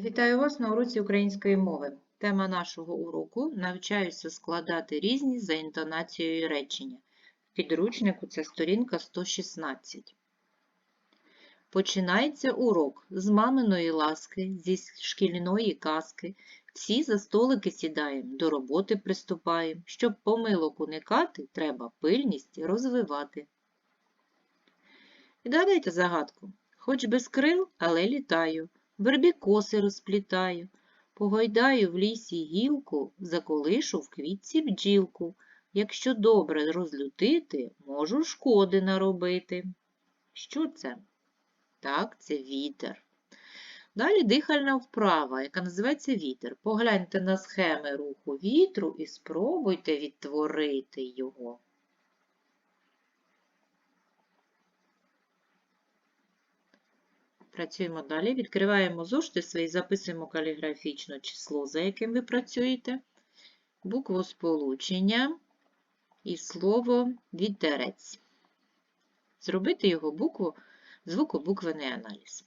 Вітаю вас на уроці української мови. Тема нашого уроку навчаюся складати різні за інтонацією речення. В підручнику це сторінка 116. Починається урок з маминої ласки, зі шкільної казки. Всі за столики сідаємо, до роботи приступаємо. Щоб помилок уникати, треба пильність розвивати. Відгадайте загадку. Хоч без крил, але літаю. Вербі коси розплітаю, погойдаю в лісі гілку, заколишу в квітці бджілку. Якщо добре розлютити, можу шкоди наробити. Що це? Так, це вітер. Далі дихальна вправа, яка називається вітер. Погляньте на схеми руху вітру і спробуйте відтворити його. Працюємо далі. Відкриваємо зошити свої, записуємо каліграфічно число, за яким ви працюєте, букву сполучення і слово вітерець. Зробити його букву, звукобуквений аналіз.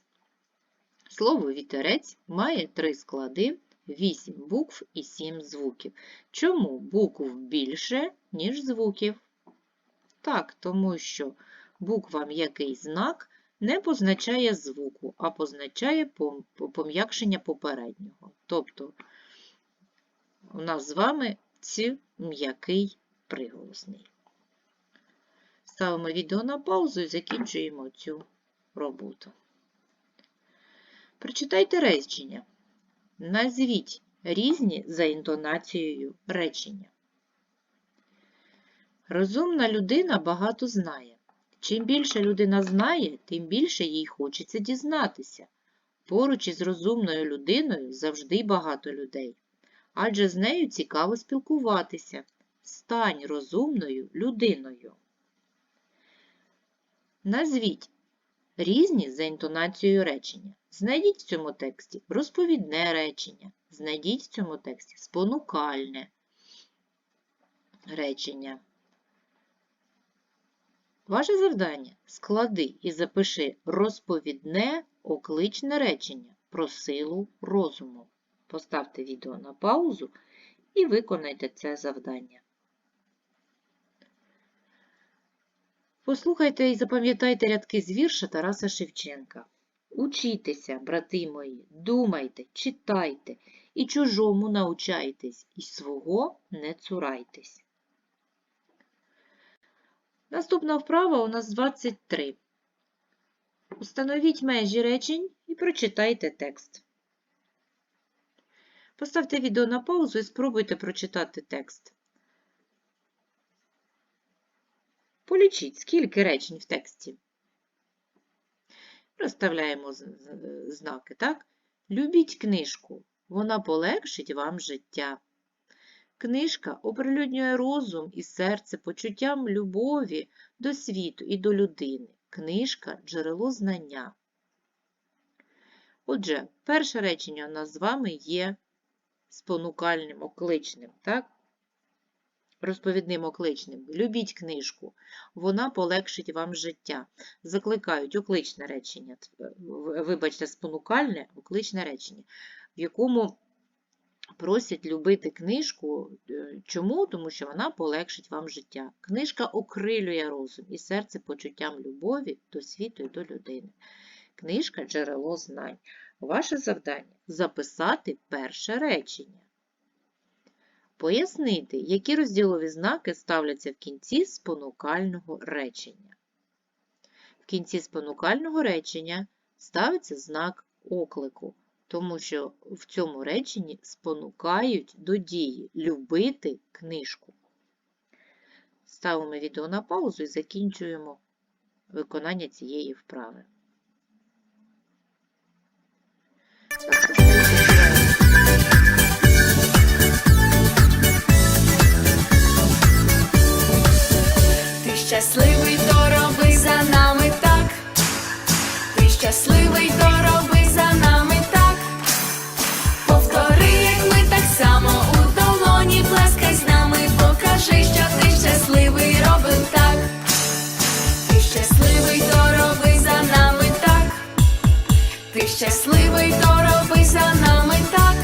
Слово вітерець має три склади, 8 букв і 7 звуків. Чому букв більше, ніж звуків? Так, тому що буква м'який знак не позначає звуку, а позначає пом'якшення попереднього. Тобто у нас з вами ці м'який приголосний. Ставимо відео на паузу і закінчуємо цю роботу. Прочитайте речення. Назвіть різні за інтонацією речення. Розумна людина багато знає. Чим більше людина знає, тим більше їй хочеться дізнатися. Поруч із розумною людиною завжди багато людей, адже з нею цікаво спілкуватися. Стань розумною людиною. Назвіть різні за інтонацією речення. Знайдіть в цьому тексті розповідне речення, знайдіть в цьому тексті спонукальне речення. Ваше завдання склади і запиши розповідне окличне речення про силу розуму. Поставте відео на паузу і виконайте це завдання. Послухайте і запам'ятайте рядки з вірша Тараса Шевченка. Учітеся, брати мої, думайте, читайте, і чужому научайтесь, і свого не цурайтесь. Наступна вправа у нас 23. Установіть межі речень і прочитайте текст. Поставте відео на паузу і спробуйте прочитати текст. Полічіть, скільки речень в тексті. Розставляємо знаки, так? Любіть книжку, вона полегшить вам життя. Книжка оприлюднює розум і серце почуттям любові до світу і до людини. Книжка джерело знання. Отже, перше речення у нас з вами є спонукальним, окличним, так? розповідним окличним. Любіть книжку, вона полегшить вам життя. Закликають окличне речення, вибачте, спонукальне окличне речення, в якому просять любити книжку. Е, чому? Тому що вона полегшить вам життя. Книжка окрилює розум і серце почуттям любові до світу і до людини. Книжка джерело знань. Ваше завдання записати перше речення. Пояснити, які розділові знаки ставляться в кінці спонукального речення. В кінці спонукального речення ставиться знак оклику тому що в цьому реченні спонукають до дії любити книжку. Ставимо відео на паузу і закінчуємо виконання цієї вправи. Ти щасливий, то роби за нами так. Ти щасливий, то щасливий, то роби за нами так. Ти щасливий. то роби за нами так.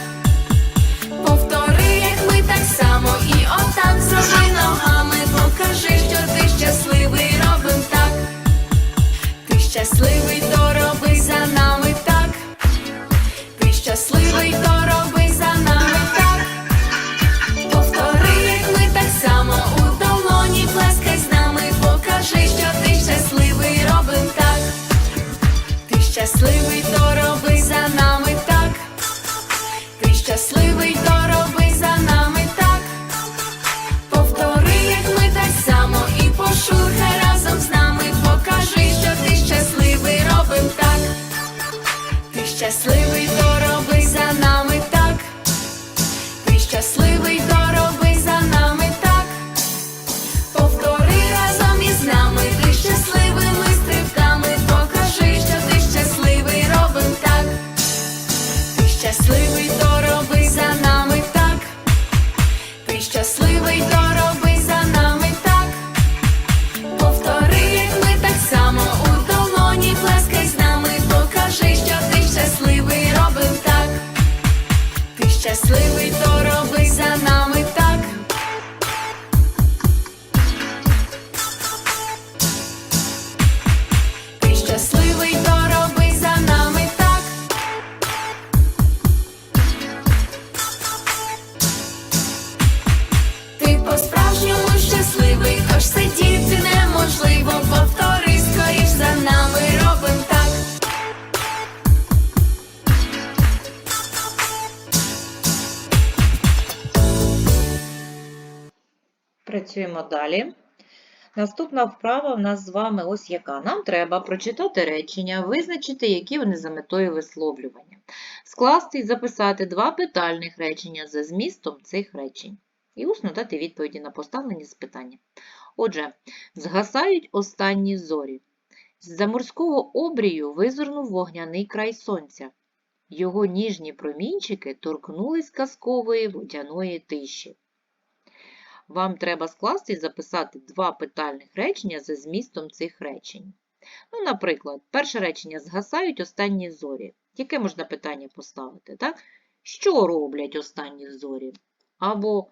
Повтори, як ми так само, і отак зроби ногами. Покажи, що ти щасливий, робим так. Ти щасливий, то роби щасливий, то Працюємо далі. Наступна вправа в нас з вами ось яка. Нам треба прочитати речення, визначити, які вони за метою висловлювання, скласти і записати два питальних речення за змістом цих речень і усно дати відповіді на поставлені запитання. Отже, згасають останні зорі. З-за морського обрію визирнув вогняний край сонця. Його ніжні промінчики торкнулись казкової водяної тиші. Вам треба скласти і записати два питальних речення за змістом цих речень. Ну, наприклад, перше речення згасають останні зорі. Яке можна питання поставити? Так? Що роблять останні зорі? Або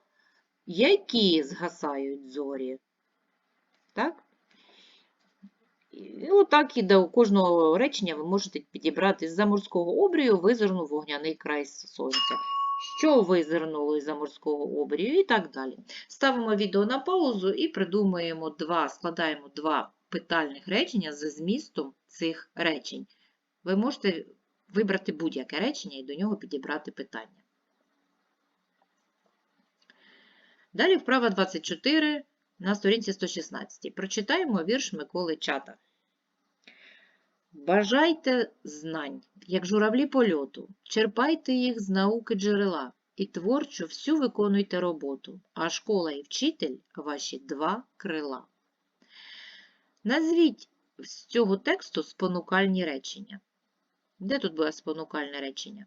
які згасають зорі? Так? І отак і до кожного речення ви можете підібрати з-за морського обрію визирнув вогняний край сонця. Що визирнуло із-за морського обрію і так далі. Ставимо відео на паузу і придумуємо два, складаємо два питальних речення за змістом цих речень. Ви можете вибрати будь-яке речення і до нього підібрати питання. Далі вправа 24 на сторінці 116. Прочитаємо вірш Миколи Чата. Бажайте знань, як журавлі польоту, черпайте їх з науки джерела і творчо всю виконуйте роботу, а школа і вчитель – ваші два крила. Назвіть з цього тексту спонукальні речення. Де тут буде спонукальне речення?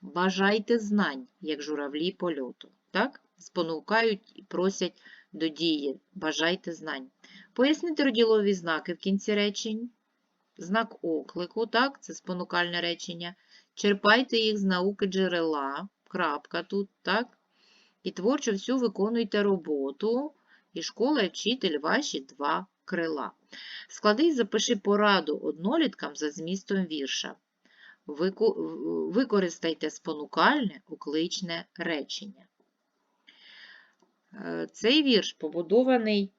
Бажайте знань, як журавлі польоту. Так? Спонукають і просять до дії. Бажайте знань. Пояснити розділові знаки в кінці речень. Знак оклику, так, це спонукальне речення. Черпайте їх з науки джерела, крапка тут, так. І творчо всю виконуйте роботу, і школа і вчитель ваші два крила. Склади і запиши пораду одноліткам за змістом вірша. Використайте спонукальне окличне речення. Е, Цей вірш побудований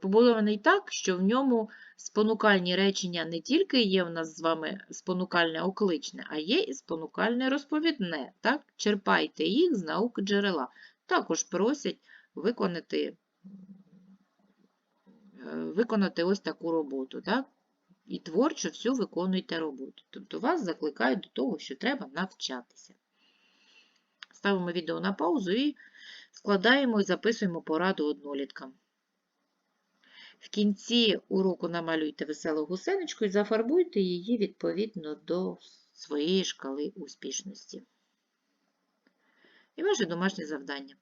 побудований так, що в ньому спонукальні речення не тільки є в нас з вами спонукальне окличне, а є і спонукальне розповідне. Так? Черпайте їх з науки джерела. Також просять виконати, е, виконати ось таку роботу. Так? І творчо всю виконуйте роботу. Тобто вас закликають до того, що треба навчатися. Ставимо відео на паузу і складаємо і записуємо пораду одноліткам. В кінці уроку намалюйте веселу гусеничку і зафарбуйте її відповідно до своєї шкали успішності. І ваше домашнє завдання.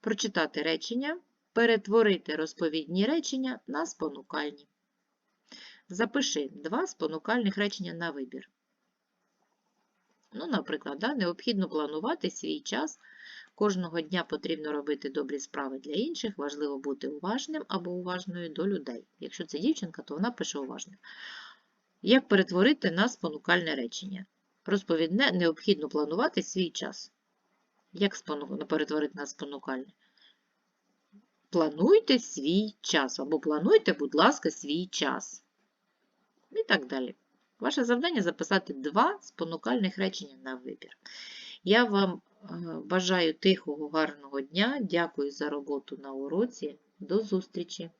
Прочитати речення, перетворити розповідні речення на спонукальні. Запиши два спонукальних речення на вибір. Ну, наприклад, да, необхідно планувати свій час. Кожного дня потрібно робити добрі справи для інших, важливо бути уважним або уважною до людей. Якщо це дівчинка, то вона пише уважно. Як перетворити на спонукальне речення? Розповідне необхідно планувати свій час. Як перетворити на спонукальне? Плануйте свій час, або плануйте, будь ласка, свій час. І так далі. Ваше завдання записати два спонукальних речення на вибір. Я вам е, бажаю тихого, гарного дня. Дякую за роботу на уроці. До зустрічі!